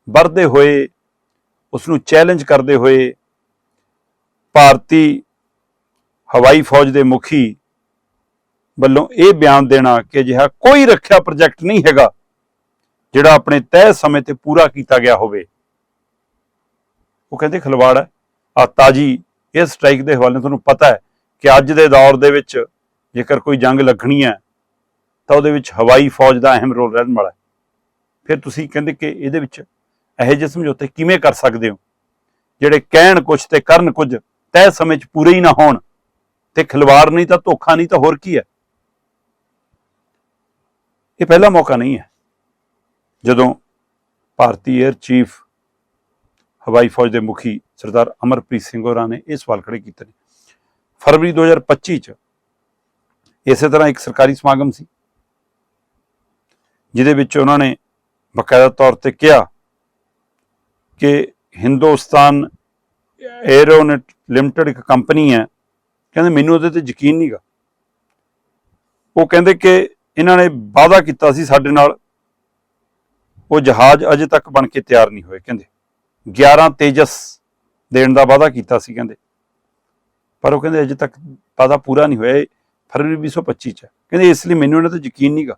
ਵਰਦੇ ਹੋਏ ਉਸ ਨੂੰ ਚੈਲੰਜ ਕਰਦੇ ਹੋਏ ਭਾਰਤੀ ਹਵਾਈ ਫੌਜ ਦੇ ਮੁਖੀ ਵੱਲੋਂ ਇਹ ਬਿਆਨ ਦੇਣਾ ਕਿ ਅਜਿਹਾ ਕੋਈ ਰੱਖਿਆ ਪ੍ਰੋਜੈਕਟ ਨਹੀਂ ਹੈਗਾ ਜਿਹੜਾ ਆਪਣੇ ਤੈਅ ਸਮੇਂ ਤੇ ਪੂਰਾ ਕੀਤਾ ਗਿਆ ਹੋਵੇ। ਉਹ ਕਹਿੰਦੇ ਖਲਵਾੜ ਹੈ। ਆ ਤਾਜੀ ਇਹ ਸਟ੍ਰਾਈਕ ਦੇ ਹਵਾਲੇ ਤੁਹਾਨੂੰ ਪਤਾ ਹੈ ਕਿ ਅੱਜ ਦੇ ਦੌਰ ਦੇ ਵਿੱਚ ਜੇਕਰ ਕੋਈ ਜੰਗ ਲੱਗਣੀ ਹੈ, ਤਾਂ ਉਹਦੇ ਵਿੱਚ ਹਵਾਈ ਫੌਜ ਦਾ ਅਹਿਮ ਰੋਲ ਰਹਿਣ ਵਾਲਾ ਫਿਰ ਤੁਸੀਂ ਕਹਿੰਦੇ ਕਿ ਇਹਦੇ ਵਿੱਚ ਇਹੋ ਜਿਹੇ ਸਮਝੌਤੇ ਕਿਵੇਂ ਕਰ ਸਕਦੇ ਹੋ? ਜਿਹੜੇ ਕਹਿਣ ਕੁਝ ਤੇ ਕਰਨ ਕੁਝ ਤੈਅ ਸਮੇਂ 'ਚ ਪੂਰੇ ਹੀ ਨਾ ਹੋਣ ਤੇ ਖਿਲਵਾੜ ਨਹੀਂ ਤਾਂ ਧੋਖਾ ਨਹੀਂ ਤਾਂ ਹੋਰ ਕੀ ਹੈ? ਇਹ ਪਹਿਲਾ ਮੌਕਾ ਨਹੀਂ ਹੈ। ਜਦੋਂ ਭਾਰਤੀ 에ਅਰ ਚੀਫ ਹਵਾਈ ਫੌਜ ਦੇ ਮੁਖੀ ਸਰਦਾਰ ਅਮਰਪ੍ਰੀਤ ਸਿੰਘ ਹੋਰਾਂ ਨੇ ਇਹ ਸਵਾਲ ਖੜੇ ਕੀਤੇ ਨੇ। ਫਰਵਰੀ 2025 ਚ ਇਸੇ ਤਰ੍ਹਾਂ ਇੱਕ ਸਰਕਾਰੀ ਸਮਾਗਮ ਸੀ, ਜਿਹਦੇ ਵਿੱਚ ਉਹਨਾਂ ਨੇ ਬਕਾਇਦਾ ਤੌਰ ਤੇ ਕਿਹਾ ਕਿ ਹਿੰਦੁਸਤਾਨ 에어ੋਨਟ ਲਿਮਟਿਡ ਇੱਕ ਕੰਪਨੀ ਹੈ। ਕਹਿੰਦੇ ਮੈਨੂੰ ਉਹਦੇ ਤੇ ਯਕੀਨ ਨਹੀਂਗਾ ਉਹ ਕਹਿੰਦੇ ਕਿ ਇਹਨਾਂ ਨੇ ਵਾਅਦਾ ਕੀਤਾ ਸੀ ਸਾਡੇ ਨਾਲ, ਉਹ ਜਹਾਜ਼ ਅਜੇ ਤੱਕ ਬਣ ਕੇ ਤਿਆਰ ਨਹੀਂ ਹੋਏ ਕਹਿੰਦੇ। 11 ਤੇਜਸ ਦੇਣ ਦਾ ਵਾਅਦਾ ਕੀਤਾ ਸੀ ਕਹਿੰਦੇ। ਪਰ ਉਹ ਕਹਿੰਦੇ ਅਜੇ ਤੱਕ ਵਾਅਦਾ ਪੂਰਾ ਨਹੀਂ ਹੋਇਆ। ਇਹ ਫਰਵਰੀ 2025 ਚ। ਕਹਿੰਦੇ ਇਸ ਲਈ ਮੈਨੂੰ ਇਹਨਾਂ ਤੇ ਯਕੀਨ ਨਹੀਂਗਾ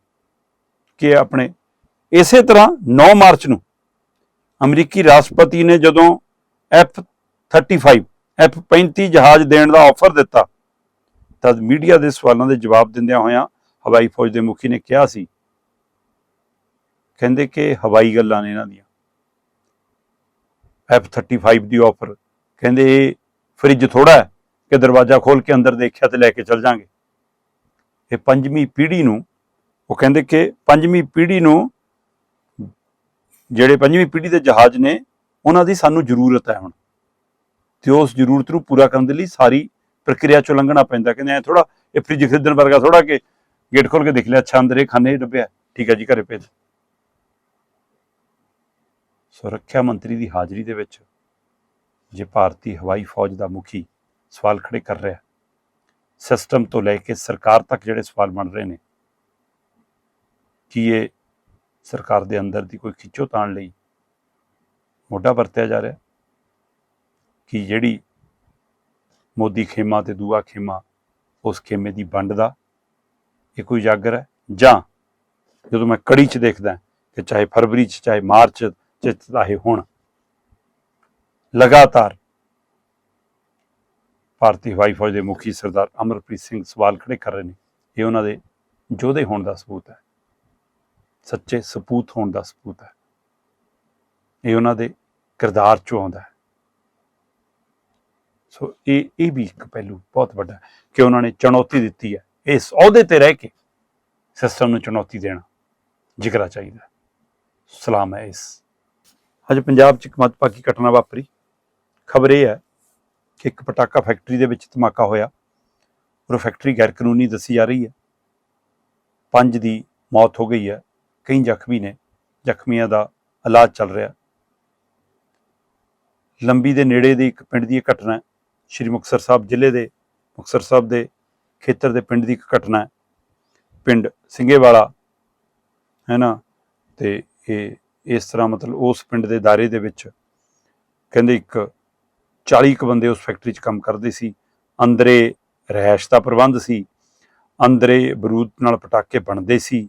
ਕਿ ਆਪਣੇ ਇਸੇ ਤਰ੍ਹਾਂ 9 ਮਾਰਚ ਨੂੰ ਅਮਰੀਕੀ ਰਾਸ਼ਟਰਪਤੀ ਨੇ ਜਦੋਂ F35 F35 ਜਹਾਜ਼ ਦੇਣ ਦਾ ਆਫਰ ਦਿੱਤਾ, ਤਦ ਮੀਡੀਆ ਦੇ ਸਵਾਲਾਂ ਦੇ ਜਵਾਬ ਦਿੰਦਿਆਂ ਹੋਇਆਂ ਹਵਾਈ ਫੌਜ ਦੇ ਮੁਖੀ ਨੇ ਕਿਹਾ ਸੀ, ਕਹਿੰਦੇ ਕਿ ਹਵਾਈ ਗੱਲਾਂ ਨੇ ਇਹਨਾਂ ਦੀਆਂ। F35 ਦੀ ਆਫਰ, ਕਹਿੰਦੇ ਇਹ ਫ੍ਰਿਜ ਥੋੜਾ ਹੈ ਕਿ ਦਰਵਾਜ਼ਾ ਖੋਲ ਕੇ ਅੰਦਰ ਦੇਖਿਆ ਤੇ ਲੈ ਕੇ ਚਲ ਜਾਾਂਗੇ। ਇਹ ਪੰਜਵੀਂ ਪੀੜ੍ਹੀ ਨੂੰ, ਉਹ ਕਹਿੰਦੇ ਕਿ ਪੰਜਵੀਂ ਪੀੜ੍ਹੀ ਨੂੰ ਜਿਹੜੇ ਪੰਜਵੀਂ ਪੀੜ੍ਹੀ ਦੇ ਜਹਾਜ਼ ਨੇ, ਉਹਨਾਂ ਦੀ ਸਾਨੂੰ ਜ਼ਰੂਰਤ ਹੈ ਹੁਣ। ਤੇ ਉਸ ਜ਼ਰੂਰਤ ਨੂੰ ਪੂਰਾ ਕਰਨ ਦੇ ਲਈ ਸਾਰੀ ਪ੍ਰਕਿਰਿਆ ਚੋਂ ਲੰਘਣਾ ਪੈਂਦਾ। ਕਹਿੰਦੇ ਐ ਥੋੜਾ ਇਹ ਫ੍ਰਿਜ ਖਰੀਦਣ ਵਰਗਾ ਥੋੜਾ ਕਿ ਗੇਟ ਖੋਲ ਕੇ ਦੇਖ ਲਿਆ, ਅੱਛਾ ਅੰਦਰ ਇਹ ਖਾਨੇ ਡੱਬਿਆ। ਠੀਕ ਹੈ ਜੀ, ਘਰੇ ਭੇਜ। ਸੁਰੱਖਿਆ ਮੰਤਰੀ ਦੀ ਹਾਜ਼ਰੀ ਦੇ ਵਿੱਚ, ਜੇ ਭਾਰਤੀ ਹਵਾਈ ਫੌਜ ਦਾ ਮੁਖੀ ਸਵਾਲ ਖੜੇ ਕਰ ਰਿਹਾ। ਸਿਸਟਮ ਤੋਂ ਲੈ ਕੇ ਸਰਕਾਰ ਤੱਕ ਜਿਹੜੇ ਸਵਾਲ ਬਣ ਰਹੇ ਨੇ, ਕਿ ਇਹ ਸਰਕਾਰ ਦੇ ਅੰਦਰ ਦੀ ਕੋਈ ਖਿੱਚੋ ਤਾਣ ਲਈ ਮੋਢਾ ਵਰਤਿਆ ਜਾ ਰਿਹਾ? ਕਿ ਜਿਹੜੀ ਮੋਦੀ ਖੇਮਾ ਤੇ ਦੂਆ ਖੇਮਾ ਉਸ ਖੇਮੇ ਦੀ ਵੰਡ ਦਾ ਇਹ ਕੋਈ ਉਜਾਗਰ ਹੈ? ਜਾਂ ਜਦੋਂ ਮੈਂ ਕੜੀ 'ਚ ਦੇਖਦਾ ਕਿ ਚਾਹੇ ਫਰਵਰੀ 'ਚ, ਚਾਹੇ ਮਾਰਚ 'ਚ, ਚਾਹੇ ਹੁਣ ਲਗਾਤਾਰ ਭਾਰਤੀ ਹਵਾਈ ਫੌਜ ਦੇ ਮੁਖੀ ਸਰਦਾਰ ਅਮਰਪ੍ਰੀਤ ਸਿੰਘ ਸਵਾਲ ਖੜੇ ਕਰ ਰਹੇ ਨੇ। ਇਹ ਉਹਨਾਂ ਦੇ ਯੋਧੇ ਹੋਣ ਦਾ ਸਬੂਤ ਹੈ। ਸੱਚੇ ਸਪੂਤ ਹੋਣ ਦਾ ਸਬੂਤ ਹੈ। ਇਹ ਉਹਨਾਂ ਦੇ ਕਿਰਦਾਰ ਚੋਂ ਆਉਂਦਾ ਹੈ। ਸੋ ਇਹ ਇਹ ਵੀ ਇੱਕ ਪਹਿਲੂ ਬਹੁਤ ਵੱਡਾ ਕਿ ਉਹਨਾਂ ਨੇ ਚੁਣੌਤੀ ਦਿੱਤੀ ਹੈ। ਇਸ ਅਹੁਦੇ ਤੇ ਰਹਿ ਕੇ ਸਿਸਟਮ ਨੂੰ ਚੁਣੌਤੀ ਦੇਣਾ ਜਿਗਰਾ ਚਾਹੀਦਾ ਸਲਾਮ ਹੈ ਇਸ। ਅੱਜ ਪੰਜਾਬ 'ਚ ਇੱਕ ਮੱਦਭਾਗੀ ਘਟਨਾ ਵਾਪਰੀ। ਖਬਰ ਇਹ ਹੈ ਇੱਕ ਪਟਾਕਾ ਫੈਕਟਰੀ ਦੇ ਵਿੱਚ ਧਮਾਕਾ ਹੋਇਆ। ਔਰ ਉਹ ਫੈਕਟਰੀ ਗੈਰ ਕਾਨੂੰਨੀ ਦੱਸੀ ਜਾ ਰਹੀ ਹੈ। ਪੰਜ ਦੀ ਮੌਤ ਹੋ ਗਈ ਹੈ। ਕਈ ਜ਼ਖਮੀ ਨੇ। ਜ਼ਖਮੀਆਂ ਦਾ ਇਲਾਜ ਚੱਲ ਰਿਹਾ ਲੰਬੀ ਦੇ ਨੇੜੇ ਦੀ ਇੱਕ ਪਿੰਡ ਦੀ ਇਹ ਘਟਨਾ ਹੈ। ਸ਼੍ਰੀ ਮੁਕਤਸਰ ਸਾਹਿਬ ਜ਼ਿਲ੍ਹੇ ਦੇ, ਮੁਕਤਸਰ ਸਾਹਿਬ ਦੇ ਖੇਤਰ ਦੇ ਪਿੰਡ ਦੀ ਇੱਕ ਘਟਨਾ ਹੈ। ਪਿੰਡ ਸਿੰਘੇਵਾਲਾ ਹੈ ਨਾ? ਤੇ ਇਹ, ਇਸ ਤਰ੍ਹਾਂ ਮਤਲਬ ਉਸ ਪਿੰਡ ਦੇ ਦਾਇਰੇ ਦੇ ਵਿੱਚ ਕਹਿੰਦੇ ਇੱਕ 40 ਕੁ ਬੰਦੇ ਉਸ ਫੈਕਟਰੀ 'ਚ ਕੰਮ ਕਰਦੇ ਸੀ। ਅੰਦਰੇ ਰਹਿਸ਼ ਦਾ ਪ੍ਰਬੰਧ ਸੀ। ਅੰਦਰੇ ਬਰੂਦ ਨਾਲ ਪਟਾਕੇ ਬਣਦੇ ਸੀ।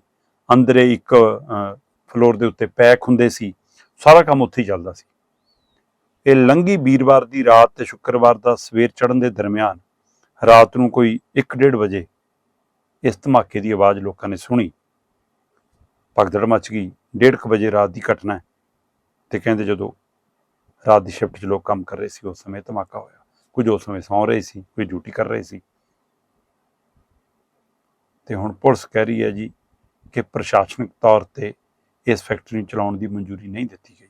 ਅੰਦਰੇ ਇੱਕ ਫਲੋਰ ਦੇ ਉੱਤੇ ਪੈਕ ਹੁੰਦੇ ਸੀ। ਸਾਰਾ ਕੰਮ ਉੱਥੇ ਹੀ ਚੱਲਦਾ ਸੀ। ਇਹ ਲੰਗੀ ਵੀਰਵਾਰ ਦੀ ਰਾਤ ਤੇ ਸ਼ੁੱਕਰਵਾਰ ਦਾ ਸਵੇਰ ਚੜ੍ਹਨ ਦੇ ਦਰਮਿਆਨ ਰਾਤ ਨੂੰ ਕੋਈ 1:30 ਵਜੇ ਇਸ ਧਮਾਕੇ ਦੀ ਆਵਾਜ਼ ਲੋਕਾਂ ਨੇ ਸੁਣੀ। ਭਗਦੜ ਮੱਚ ਗਈ। 1:30 ਵਜੇ ਰਾਤ ਦੀ ਘਟਨਾ ਤੇ ਕਹਿੰਦੇ ਜਦੋਂ ਰਾਤ ਦੀ ਸ਼ਿਫਟ 'ਚ ਲੋਕ ਕੰਮ ਕਰ ਰਹੇ ਸੀ, ਉਸ ਸਮੇਂ ਧਮਾਕਾ ਹੋਇਆ। ਕੁਝ ਉਸ ਸਮੇਂ ਸੌਂ ਰਹੇ ਸੀ ਕੋਈ ਡਿਊਟੀ ਕਰ ਰਹੇ ਸੀ। ਤੇ ਹੁਣ ਪੁਲਿਸ ਕਹਿ ਰਹੀ ਹੈ ਜੀ ਕਿ ਪ੍ਰਸ਼ਾਸਨਿਕ ਤੌਰ ਤੇ ਇਸ ਫੈਕਟਰੀ ਨੂੰ ਚਲਾਉਣ ਦੀ ਮਨਜ਼ੂਰੀ ਨਹੀਂ ਦਿੱਤੀ ਗਈ।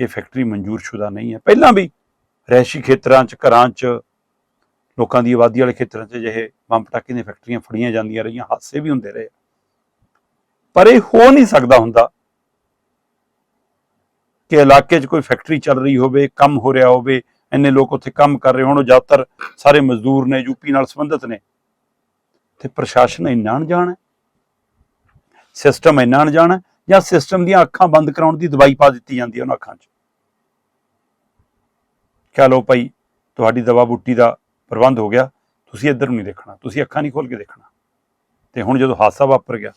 ਇਹ ਫੈਕਟਰੀ ਮਨਜ਼ੂਰਸ਼ੁਦਾ ਨਹੀਂ ਹੈ। ਪਹਿਲਾਂ ਵੀ ਰਹਿਸ਼ੀ ਖੇਤਰਾਂ 'ਚ, ਘਰਾਂ 'ਚ, ਲੋਕਾਂ ਦੀ ਆਬਾਦੀ ਵਾਲੇ ਖੇਤਰਾਂ 'ਚ ਜਿਹੇ ਬੰਬ ਪਟਾਕੇ ਦੀਆਂ ਫੈਕਟਰੀਆਂ ਫੜੀਆਂ ਜਾਂਦੀਆਂ ਰਹੀਆਂ, ਹਾਦਸੇ ਵੀ ਹੁੰਦੇ ਰਹੇ। ਪਰ ਇਹ ਹੋ ਨਹੀਂ ਸਕਦਾ ਹੁੰਦਾ ਕਿ ਇਲਾਕੇ 'ਚ ਕੋਈ ਫੈਕਟਰੀ ਚੱਲ ਰਹੀ ਹੋਵੇ, ਕੰਮ ਹੋ ਰਿਹਾ ਹੋਵੇ, ਇੰਨੇ ਲੋਕ ਉੱਥੇ ਕੰਮ ਕਰ ਰਹੇ ਹੋਣ, ਉਹ ਜ਼ਿਆਦਾਤਰ ਸਾਰੇ ਮਜ਼ਦੂਰ ਨੇ ਯੂਪੀ ਨਾਲ ਸੰਬੰਧਿਤ ਨੇ। ਤੇ ਪ੍ਰਸ਼ਾਸਨ ਇੰਨਾ ਅਣਜਾਣ ਹੈ? ਸਿਸਟਮ ਇੰਨਾ ਅਣਜਾਣ ਹੈ? ਜਾਂ ਸਿਸਟਮ ਦੀਆਂ ਅੱਖਾਂ ਬੰਦ ਕਰਾਉਣ ਦੀ ਦਵਾਈ ਪਾ ਦਿੱਤੀ ਜਾਂਦੀ ਹੈ ਉਹਨਾਂ ਅੱਖਾਂ 'ਚ? ਕਹ ਲੋ ਭਾਈ, ਤੁਹਾਡੀ ਦਵਾ ਬੂਟੀ ਦਾ ਪ੍ਰਬੰਧ ਹੋ ਗਿਆ, ਤੁਸੀਂ ਇੱਧਰ ਨੂੰ ਨਹੀਂ ਦੇਖਣਾ, ਤੁਸੀਂ ਅੱਖਾਂ ਨਹੀਂ ਖੋਲ ਕੇ ਦੇਖਣਾ। ਤੇ ਹੁਣ ਜਦੋਂ ਹਾਦਸਾ ਵਾਪਰ ਗਿਆ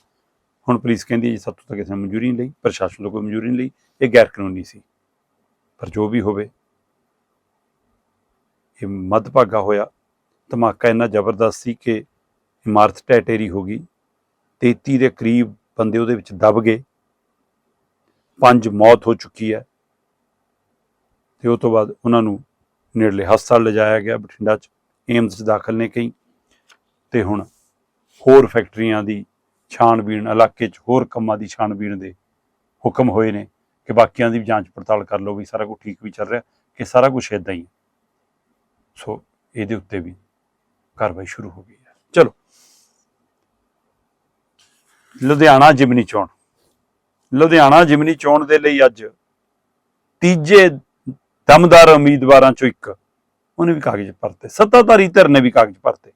ਹੁਣ ਪੁਲਿਸ ਕਹਿੰਦੀ ਹੈ ਜੀ ਸਾਤੋਂ ਤਾਂ ਕਿਸੇ ਨੇ ਮਨਜ਼ੂਰੀ ਨਹੀਂ ਲਈ, ਪ੍ਰਸ਼ਾਸਨ ਤੋਂ ਕੋਈ ਮਨਜ਼ੂਰੀ ਨਹੀਂ ਲਈ, ਇਹ ਗੈਰ ਕਾਨੂੰਨੀ ਸੀ। ਪਰ ਜੋ ਵੀ ਹੋਵੇ, ਇਹ ਮੱਧਭਾਗਾ ਹੋਇਆ, ਧਮਾਕਾ ਇੰਨਾ ਜ਼ਬਰਦਸਤ ਸੀ ਕਿ ਇਮਾਰਤ ਟੈਟੇਰੀ ਹੋ ਗਈ 33 ਦੇ ਕਰੀਬ ਬੰਦੇ ਉਹਦੇ ਵਿੱਚ ਦਬ ਗਏ, ਪੰਜ ਮੌਤ ਹੋ ਚੁੱਕੀ ਹੈ, ਤੇ ਉਹ ਤੋਂ ਬਾਅਦ ਉਹਨਾਂ ਨੂੰ ਨੇੜਲੇ ਹਸਪਤਾਲ ਲਿਜਾਇਆ ਗਿਆ, ਬਠਿੰਡਾ 'ਚ, ਏਮਜ਼ 'ਚ ਦਾਖਲ ਨੇ ਕਈ, ਤੇ ਹੁਣ ਹੋਰ ਫੈਕਟਰੀਆਂ ਦੀ ਛਾਣਬੀਣ ਇਲਾਕੇ 'ਚ ਹੋਰ ਕੰਮਾਂ ਦੀ ਛਾਣਬੀਣ ਦੇ ਹੁਕਮ ਹੋਏ ਨੇ ਕਿ ਬਾਕੀਆਂ ਦੀ ਵੀ ਜਾਂਚ ਪੜਤਾਲ ਕਰ ਲਓ ਵੀ ਸਾਰਾ ਕੁਝ ਠੀਕ ਵੀ ਚੱਲ ਰਿਹਾ, ਕਿ ਸਾਰਾ ਕੁਝ ਇਦਾਂ ਹੀ ਸੋ ਇਹਦੇ ਉੱਤੇ ਵੀ ਕਾਰਵਾਈ ਸ਼ੁਰੂ ਹੋ ਗਈ ਹੈ। ਚਲੋ। ਲੁਧਿਆਣਾ ਜਿਮਨੀ ਚੋਣ ਲੁਧਿਆਣਾ ਜਿਮਨੀ ਚੋਣ ਦੇ ਲਈ ਅੱਜ ਤੀਜੇ ਦਮਦਾਰ ਉਮੀਦਵਾਰਾਂ ਚੋਂ ਇੱਕ, ਉਹਨੇ ਵੀ ਕਾਗਜ਼ ਭਰਤੇ ਸੱਤਾਧਾਰੀ ਧਿਰ ਨੇ ਵੀ ਕਾਗਜ਼ ਭਰਤੇ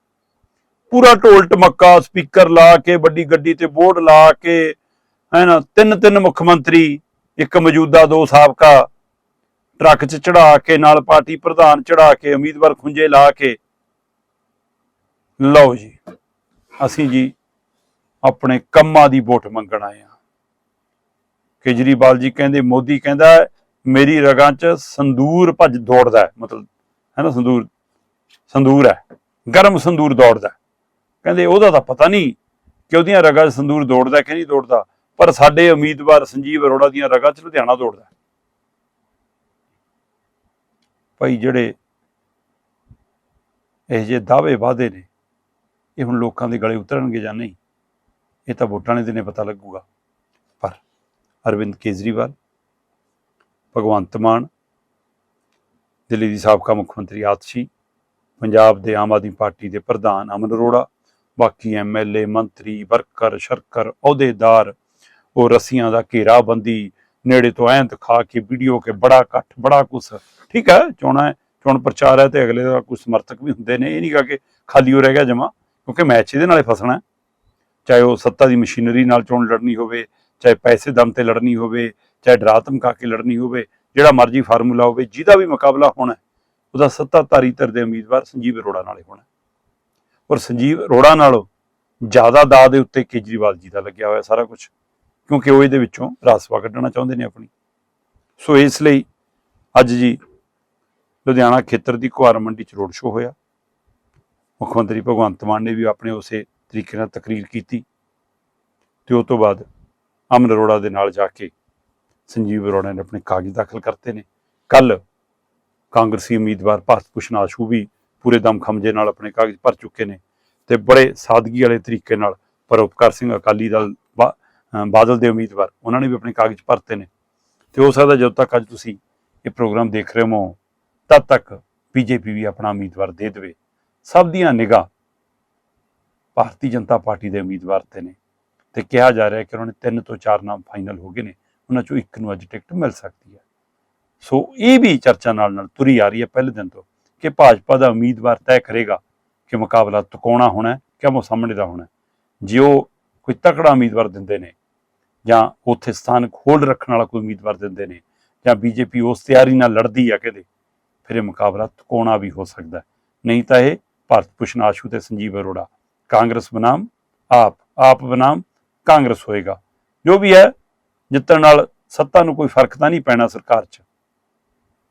ਪੂਰਾ ਢੋਲ ਟਮੱਕਾ, ਸਪੀਕਰ ਲਾ ਕੇ, ਵੱਡੀ ਗੱਡੀ ਤੇ ਬੋਰਡ ਲਾ ਕੇ ਹੈਨਾ ਤਿੰਨ ਤਿੰਨ ਮੁੱਖ ਮੰਤਰੀ, ਇੱਕ ਮੌਜੂਦਾ ਦੋ ਸਾਬਕਾ, ਟਰੱਕ 'ਚ ਚੜਾ ਕੇ, ਨਾਲ ਪਾਰਟੀ ਪ੍ਰਧਾਨ ਚੜਾ ਕੇ, ਉਮੀਦਵਾਰ ਖੁੰਝੇ ਲਾ ਕੇ। ਲਓ ਜੀ, ਅਸੀਂ ਜੀ ਆਪਣੇ ਕੰਮਾਂ ਦੀ ਵੋਟ ਮੰਗਣ ਆਏ ਆ ਕੇਜਰੀਵਾਲ ਜੀ ਕਹਿੰਦੇ, ਮੋਦੀ ਕਹਿੰਦਾ, ਮੇਰੀ ਰਗਾਂ 'ਚ ਸੰਦੂਰ ਭੱਜ ਦੌੜਦਾ ਮਤਲਬ, ਹੈ ਨਾ, ਸੰਦੂਰ ਸੰਦੂਰ ਹੈ, ਗਰਮ ਸੰਦੂਰ ਦੌੜਦਾ ਕਹਿੰਦੇ ਉਹਦਾ ਤਾਂ ਪਤਾ ਨਹੀਂ ਕਿ ਉਹਦੀਆਂ ਰਗਾਂ 'ਚ ਸੰਦੂਰ ਦੌੜਦਾ ਕਿ ਨਹੀਂ ਦੌੜਦਾ, ਪਰ ਸਾਡੇ ਉਮੀਦਵਾਰ ਸੰਜੀਵ ਅਰੋੜਾ ਦੀਆਂ ਰਗਾਂ 'ਚ ਲੁਧਿਆਣਾ ਦੌੜਦਾ। ਭਾਈ ਜਿਹੜੇ ਇਹ ਜੇ ਦਾਅਵੇ ਵਾਅਦੇ ਨੇ, ਇਹ ਹੁਣ ਲੋਕਾਂ ਦੇ ਗਲੇ ਉਤਰਨਗੇ ਜਾਂ ਨਹੀਂ, ਇਹ ਤਾਂ ਵੋਟਾਂ ਦੇ ਦਿਨੇ ਪਤਾ ਲੱਗੂਗਾ। ਪਰ ਅਰਵਿੰਦ ਕੇਜਰੀਵਾਲ, ਭਗਵੰਤ ਮਾਨ, ਦਿੱਲੀ ਦੀ ਸਾਬਕਾ ਮੁੱਖ ਮੰਤਰੀ ਆਤਸ਼ੀ, ਪੰਜਾਬ ਦੇ ਆਮ ਆਦਮੀ ਪਾਰਟੀ ਦੇ ਪ੍ਰਧਾਨ ਅਮਨ ਅਰੋੜਾ ਬਾਕੀ ਐਮਐਲਏ ਮੰਤਰੀ, ਵਰਕਰ, ਸ਼ਰਕਰ, ਅਹੁਦੇਦਾਰ, ਉਹ ਰਸੀਆਂ ਦਾ ਘੇਰਾਬੰਦੀ ਨੇੜੇ ਤੋਂ ਐਂ ਦਿਖਾ ਕੇ ਵੀਡੀਓ ਕੇ ਬੜਾ ਇਕੱਠ ਬੜਾ ਕੁਛ। ਠੀਕ ਹੈ, ਚੋਣਾਂ ਹੈ, ਚੋਣ ਪ੍ਰਚਾਰ ਹੈ ਤੇ ਅਗਲੇ ਦਾ ਕੁਝ ਸਮਰਥਕ ਵੀ ਹੁੰਦੇ ਨੇ। ਇਹ ਨਹੀਂ ਕਹਾ ਕਿ ਖਾਲੀ ਹੋ ਰਹਿ ਗਿਆ ਜਮਾ, ਕਿਉਂਕਿ ਮੈਚ ਇਹਦੇ ਨਾਲੇ ਫਸਣਾ ਚਾਹੇ ਉਹ ਸੱਤਾ ਦੀ ਮਸ਼ੀਨਰੀ ਨਾਲ ਚੋਣ ਲੜਨੀ ਹੋਵੇ, ਚਾਹੇ ਪੈਸੇ ਦਮ ਤੇ ਲੜਨੀ ਹੋਵੇ, ਚਾਹੇ ਡਰਾ ਧਮਕਾ ਕੇ ਲੜਨੀ ਹੋਵੇ, ਜਿਹੜਾ ਮਰਜ਼ੀ ਫਾਰਮੂਲਾ ਹੋਵੇ, ਜਿਹਦਾ ਵੀ ਮੁਕਾਬਲਾ ਹੋਣਾ ਉਹਦਾ ਸੱਤਾਧਾਰੀ ਧਿਰ ਦੇ ਉਮੀਦਵਾਰ ਸੰਜੀਵ ਅਰੋੜਾ ਨਾਲੇ ਹੋਣਾ ਪਰ ਸੰਜੀਵ ਅਰੋੜਾ ਨਾਲੋਂ ਜ਼ਿਆਦਾ ਦਾ ਦੇ ਉੱਤੇ ਕੇਜਰੀਵਾਲ ਜੀ ਦਾ ਲੱਗਿਆ ਹੋਇਆ ਸਾਰਾ ਕੁਝ ਕਿਉਂਕਿ ਉਹ ਇਹਦੇ ਵਿੱਚੋਂ ਰਾਸਵਾ ਕੱਢਣਾ ਚਾਹੁੰਦੇ ਨੇ ਆਪਣੀ। ਸੋ ਇਸ ਲਈ ਅੱਜ ਜੀ ਲੁਧਿਆਣਾ ਖੇਤਰ ਦੀ ਕੁਆਰ ਮੰਡੀ ਚ ਰੋਡ ਸ਼ੋਅ ਹੋਇਆ। ਮੁੱਖ ਮੰਤਰੀ ਭਗਵੰਤ ਮਾਨ ਨੇ ਵੀ ਆਪਣੇ ਉਸੇ ਤਰੀਕੇ ਨਾਲ ਤਕਰੀਰ ਕੀਤੀ। ਤੇ ਉਸ ਤੋਂ ਬਾਅਦ ਅਮਨ ਅਰੋੜਾ ਦੇ ਨਾਲ ਜਾ ਕੇ ਸੰਜੀਵ ਅਰੋੜਾ ਨੇ ਆਪਣੇ ਕਾਗਜ਼ ਦਾਖਲ ਕਰਤੇ ਨੇ। ਕੱਲ ਕਾਂਗਰਸੀ ਉਮੀਦਵਾਰ ਭਾਰਤ ਭੂਸ਼ਣ ਆਸ਼ੂ ਵੀ ਪੂਰੇ ਦਮ ਖਮਜੇ ਨਾਲ ਆਪਣੇ ਕਾਗਜ਼ ਭਰ ਚੁੱਕੇ ਨੇ ਤੇ ਬੜੇ ਸਾਦਗੀ ਵਾਲੇ ਤਰੀਕੇ ਨਾਲ ਪਰਉਪਕਾਰ ਸਿੰਘ ਅਕਾਲੀ ਦਲ ਬਾਦਲ ਦੇ ਉਮੀਦਵਾਰ, ਉਹਨਾਂ ਨੇ ਵੀ ਆਪਣੇ ਕਾਗਜ਼ ਭਰਤੇ ਨੇ। ਤੇ ਹੋ ਸਕਦਾ ਜਦੋਂ ਤੱਕ ਅੱਜ ਤੁਸੀਂ ਇਹ ਪ੍ਰੋਗਰਾਮ ਦੇਖ ਰਹੇ ਹੋ, ਤਦ ਤੱਕ ਬੀਜੇਪੀ ਵੀ ਆਪਣਾ ਉਮੀਦਵਾਰ ਦੇ ਦੇਵੇ। ਸਭ ਦੀਆਂ ਨਿਗਾਹ ਭਾਰਤੀ ਜਨਤਾ ਪਾਰਟੀ ਦੇ ਉਮੀਦਵਾਰ ਤੇ ਨੇ। ਤੇ ਕਿਹਾ ਜਾ ਰਿਹਾ ਕਿ ਉਹਨਾਂ ਨੇ ਤਿੰਨ ਤੋਂ ਚਾਰ ਨਾਮ ਫਾਈਨਲ ਹੋ ਗਏ ਨੇ, ਉਹਨਾਂ ਚੋਂ ਇੱਕ ਨੂੰ ਅੱਜ ਟਿਕਟ ਮਿਲ ਸਕਦੀ ਹੈ। ਸੋ ਇਹ ਵੀ ਚਰਚਾ ਨਾਲ ਨਾਲ ਤੁਰੀ ਆ ਰਹੀ ਹੈ ਪਹਿਲੇ ਦਿਨ ਤੋਂ। ਕਿ ਭਾਜਪਾ ਦਾ ਉਮੀਦਵਾਰ ਤੈਅ ਕਰੇਗਾ ਕਿ ਮੁਕਾਬਲਾ ਤਕੋਣਾ ਹੋਣਾ ਹੈ ਕਿ ਆਮੋ ਸਾਹਮਣੇ ਦਾ ਹੋਣਾ ਜੇ ਉਹ ਕੋਈ ਤਕੜਾ ਉਮੀਦਵਾਰ ਦਿੰਦੇ ਨੇ ਜਾਂ ਉੱਥੇ ਸਥਾਨਕ ਹੋਲਡ ਰੱਖਣ ਵਾਲਾ ਕੋਈ ਉਮੀਦਵਾਰ ਦਿੰਦੇ ਨੇ ਜਾਂ ਬੀਜੇਪੀ ਉਸ ਤਿਆਰੀ ਨਾਲ ਲੜਦੀ ਆ ਕਿਤੇ, ਫਿਰ ਇਹ ਮੁਕਾਬਲਾ ਤਕੋਣਾ ਵੀ ਹੋ ਸਕਦਾ ਨਹੀਂ ਤਾਂ ਇਹ ਭਾਰਤ ਭੂਸ਼ਣ ਆਸ਼ੂ ਤੇ ਸੰਜੀਵ ਅਰੋੜਾ, ਕਾਂਗਰਸ ਬਨਾਮ, ਆਪ ਆਪ ਬਨਾਮ, ਕਾਂਗਰਸ ਹੋਏਗਾ। ਜੋ ਵੀ ਹੈ, ਜਿੱਤਣ ਨਾਲ ਸੱਤਾ ਨੂੰ ਕੋਈ ਫ਼ਰਕ ਤਾਂ ਨਹੀਂ ਪੈਣਾ ਸਰਕਾਰ 'ਚ।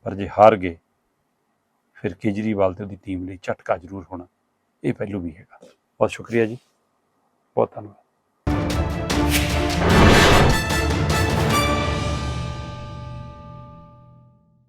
ਪਰ ਜੇ ਹਾਰ ਗਏ ਫਿਰ ਕੇਜਰੀਵਾਲ ਤੇ ਉਹਦੀ ਟੀਮ ਲਈ ਝਟਕਾ ਜ਼ਰੂਰ ਹੋਣਾ। ਇਹ ਪਹਿਲੂ ਵੀ ਹੈਗਾ। ਬਹੁਤ ਸ਼ੁਕਰੀਆ ਜੀ। ਬਹੁਤ ਧੰਨਵਾਦ।